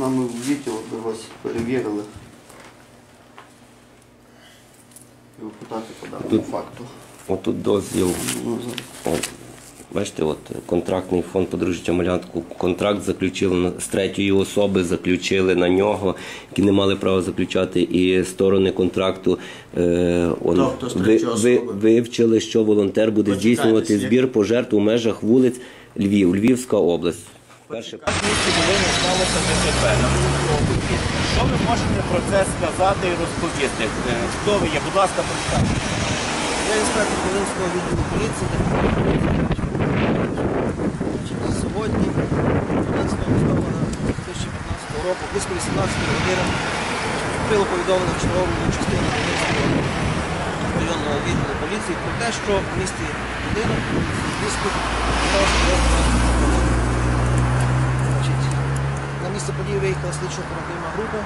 нами в відділ, аби вас перевірили. І опитати по даному Тут- факту. Отут дозвіл. Ну, зараз. О, бачите, от контрактний фонд подружжя Малянтку. Контракт заключили на- з третьої особи, заключили на нього, які не мали права заключати, і сторони контракту е, он, Тобто з ви, третьої ви, особи? вивчили, що волонтер буде Почекайте, здійснювати як- збір пожертв у межах вулиць Львів, Львівська область. Перше В місті Волині сталося ДТП на вулиці. Що ви можете про це сказати і розповісти? Е, Хто ви є? Будь ласка, представте. Я інспектор Волинського відділу поліції. Сьогодні, 15 листопада 2015 року, близько 18 години, поступило повідомлення в частину Волинського районного відділу поліції про те, що в місті людина близько Значить, На місце події виїхала слідчо-оперативна група. Е,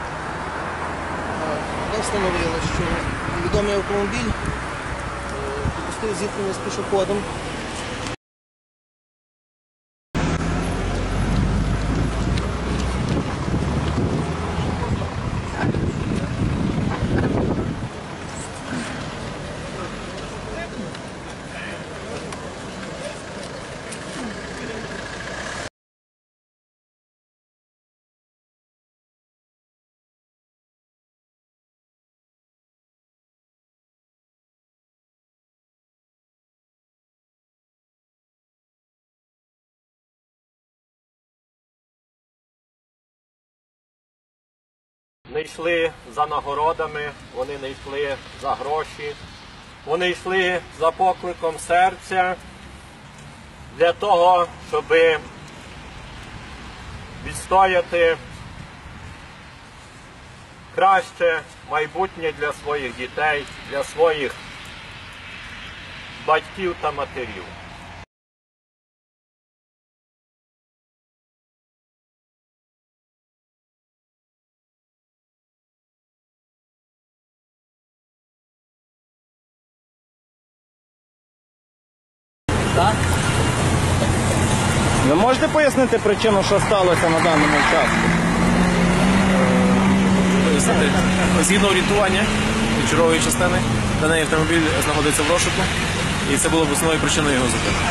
Вона встановила, що невідомий автомобіль е, допустив зіткнення з пішоходом. Не йшли за нагородами, вони не йшли за гроші, вони йшли за покликом серця для того, щоб відстояти краще майбутнє для своїх дітей, для своїх батьків та матерів. Пояснити причину, що сталося на даному часу? Згідно орієнтування від чергової частини, даний автомобіль знаходиться в розшуку, і це було б основною причиною його зупинки.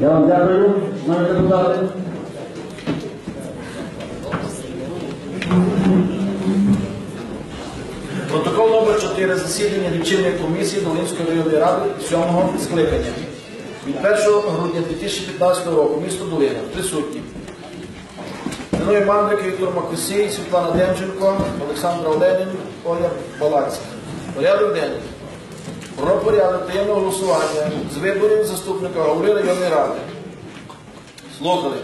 Я вам дякую, шановні депутати. Протокол номер 4 засідання лічильної комісії Долинської районної ради 7-го скликання. Від 1 грудня 2015 року місто Долина. Присутні. Зиновій Мандрик, Віктор Макусій, Світлана Демченко, Олександр Оленін, Оля Балацька. Порядок денний. Про порядок таємного голосування з виборів заступника голови районної ради. Слухали.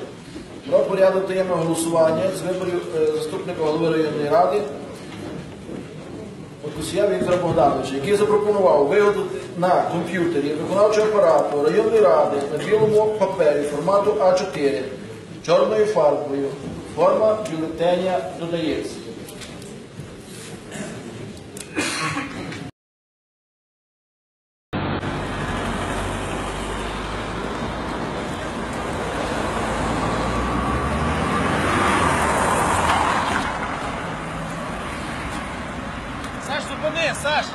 Про порядок таємного голосування з виборів е, заступника голови районної ради Кусія Віктора Богдановича, який запропонував виготовити на комп'ютері виконавчого апарату районної ради на білому папері формату А4 чорною фарбою. Форма бюлетеня додається. Саш, зупини, Саш!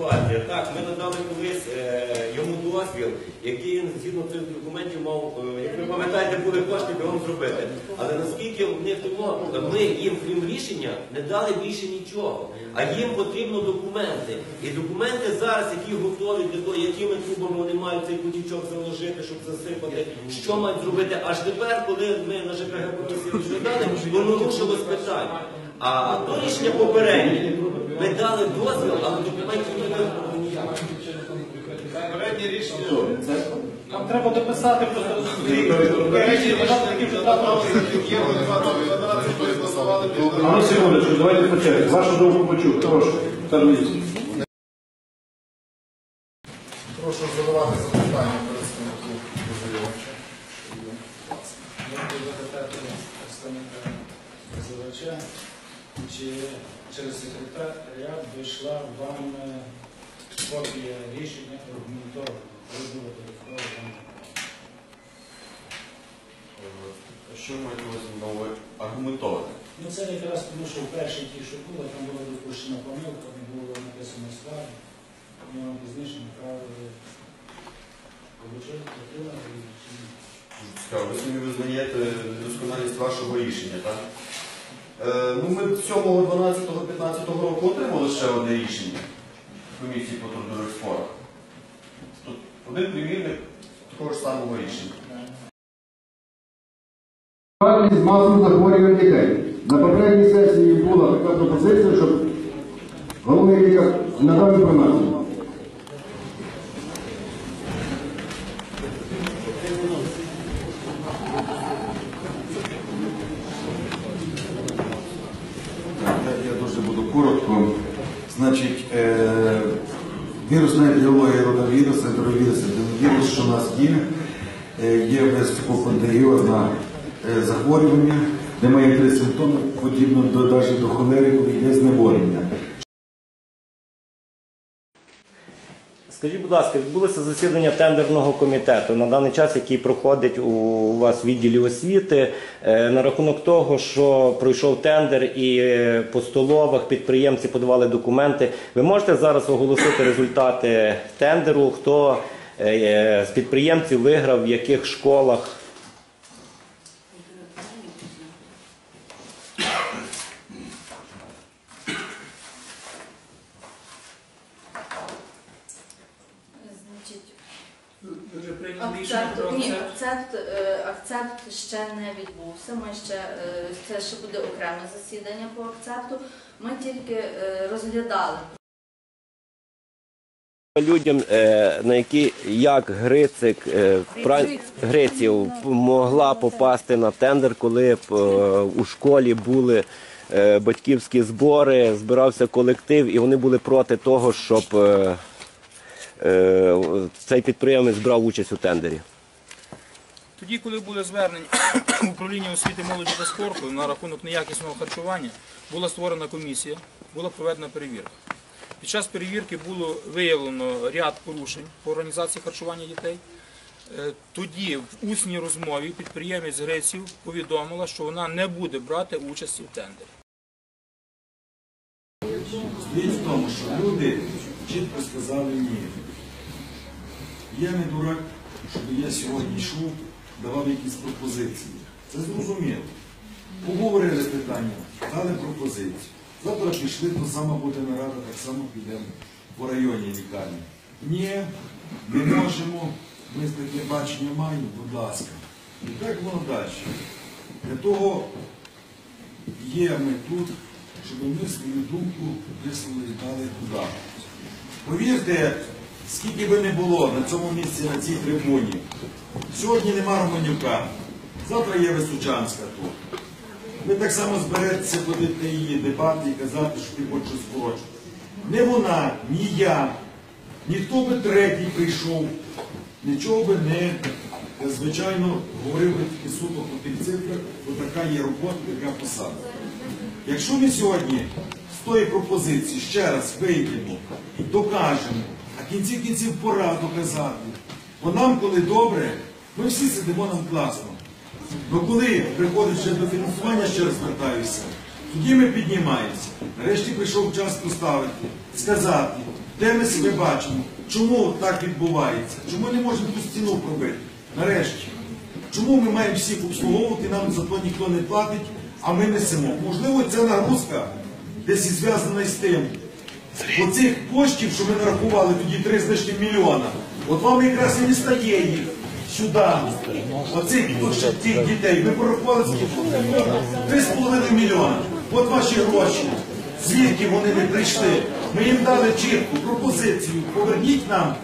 ситуація. Так, ми надали згідно цих документів мав, е, як ви пам'ятаєте, були кошти бігом зробити. Але наскільки в них тому, ми їм, крім рішення, не дали більше нічого. А їм потрібно документи. І документи зараз, які готові для того, якими трубами вони мають цей потічок заложити, щоб засипати, що мають зробити. Аж тепер, коли ми на ЖКГ комісії розглядали, воно рушилось питання. А до рішення попереднє ми дали дозвіл, але документів не виконали ніяк. Там треба дописати просто такі вже А ну секундочку, давайте по черзі. Вашу думку почув. Прошу. Тарнівський. Прошу задавати запитання представників позивача. Я буду запитати представника позивача, чи через секретаріат дійшла вам е, копія рішення аргументована, телефоновано. Що ви маєте на увазі аргументоване? Ну це якраз тому, що в першій ті, що було, там була допущена помилка, не було написано складу, ми вам пізніше направили. Цікаво, ви самі визнаєте недосконалість вашого рішення, так? Е, ну, ми 7, 12, 15 року отримали ще одне рішення комісії по трудових спорах. Тут один примірник такого ж самого рішення. З масовим захворюванням дітей. На попередній сесії була така пропозиція, щоб головний лікар надав інформацію. Я, я дуже буду коротко. Значить, е, вірусна епідеміологія родовіруса, ентеровірус, вірус, що у нас є, е, є висококонтагіозне е, захворювання, де має три симптоми, подібно до, навіть до холери, коли є знеболення. Скажіть, будь ласка, відбулося засідання тендерного комітету на даний час, який проходить у вас в відділі освіти, е, на рахунок того, що пройшов тендер і е, по столовах підприємці подавали документи. Ви можете зараз оголосити результати тендеру, хто е, з підприємців виграв, в яких школах? Вже прийняли рішення акцент, про ні, акцепт. акцент, е, акцент ще не відбувся. Ми ще е, це ще буде окреме засідання по акцепту. Ми тільки е, розглядали людям, е, на які як Грицик е, Гриців могла попасти на тендер, коли б, е, у школі були е, батьківські збори, збирався колектив, і вони були проти того, щоб е, цей підприємець брав участь у тендері. Тоді, коли були звернення управління освіти, молоді та спорту на рахунок неякісного харчування, була створена комісія, була проведена перевірка. Під час перевірки було виявлено ряд порушень по організації харчування дітей. Е, Тоді в усній розмові підприємець Греців повідомила, що вона не буде брати участі в тендері. Річ в тому, що люди чітко сказали ні. Я не дурак, щоб я сьогодні йшов, давав якісь пропозиції. Це зрозуміло. Поговорили питання, дали пропозицію. Завтра пішли, то сама буде нарада, так само підемо по районній лікарні. Ні, не можемо, ми таке бачення маємо, будь ласка. І так воно далі. Для того є ми тут, щоб ми свою думку висловили дали туди. Повірте, скільки би не було на цьому місці, на цій трибуні, сьогодні нема Романюка, завтра є Височанська тут. Ви так само зберетеся ходити її дебати і казати, що ти хочеш скорочити. Не вона, ні я, ніхто би третій прийшов, нічого би не, звичайно, говорив би тільки суто по тих цифрах, бо така є робота, така посада. Якщо ми сьогодні з тої пропозиції ще раз вийдемо і докажемо, а кінці кінців пора доказати, бо нам, коли добре, ми всі сидимо нам класно. Ну коли приходить до фінансування, ще раз звертаюся, Тоді ми піднімаємося. Нарешті прийшов час поставити, сказати, де ми себе бачимо, чому так відбувається, чому не можемо ту стіну пробити. Нарешті. Чому ми маємо всіх обслуговувати, нам за то ніхто не платить, а ми несемо. Можливо, ця нагрузка десь і зв'язана із тим. Оцих коштів, що ми нарахували тоді 3 з лишнім мільйона, от вам якраз і не стає їх сюди. Оцих тих дітей. Ми порахували скільки? 3,5 мільйона. От ваші гроші. Звідки вони не прийшли? Ми їм дали чітку пропозицію. Поверніть нам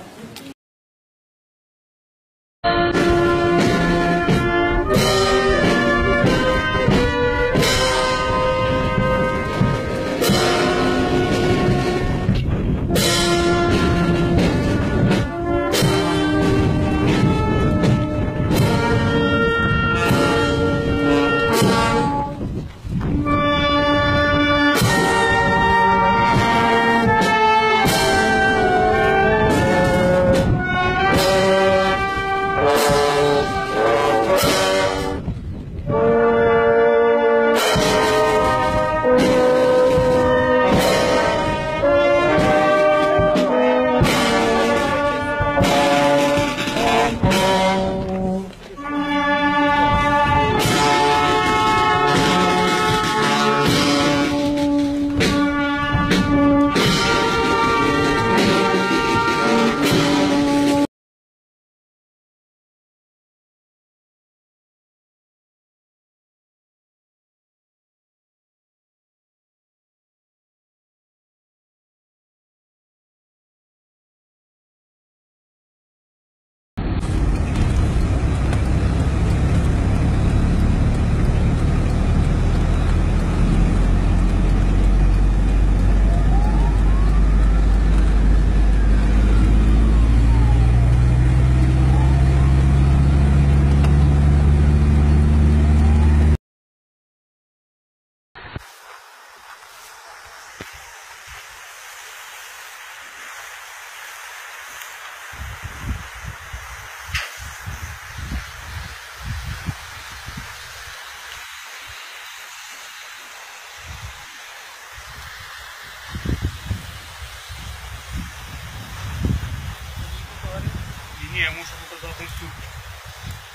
Ні, мушу показати всю.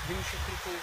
Він ще прикол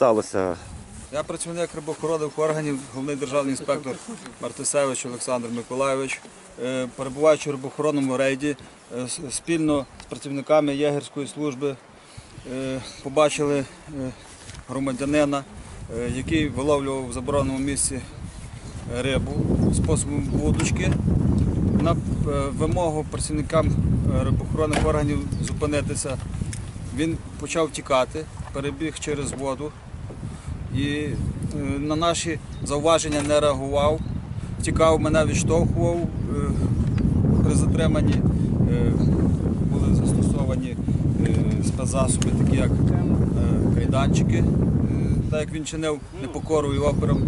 Сталося Я працівник рибоохоронних органів, головний державний інспектор Мартисевич Олександр Миколайович. Е, Перебуваючи в рибоохоронному рейді, е, спільно з працівниками єгерської служби е, побачили громадянина, який виловлював в забороненому місці рибу способом вудочки. На вимогу працівникам рибоохоронних органів зупинитися, він почав тікати, перебіг через воду і е, на наші зауваження не реагував, тікав, мене відштовхував. Е, При затриманні е, були застосовані спецзасоби, такі як кайданчики, так як він чинив непокору і опором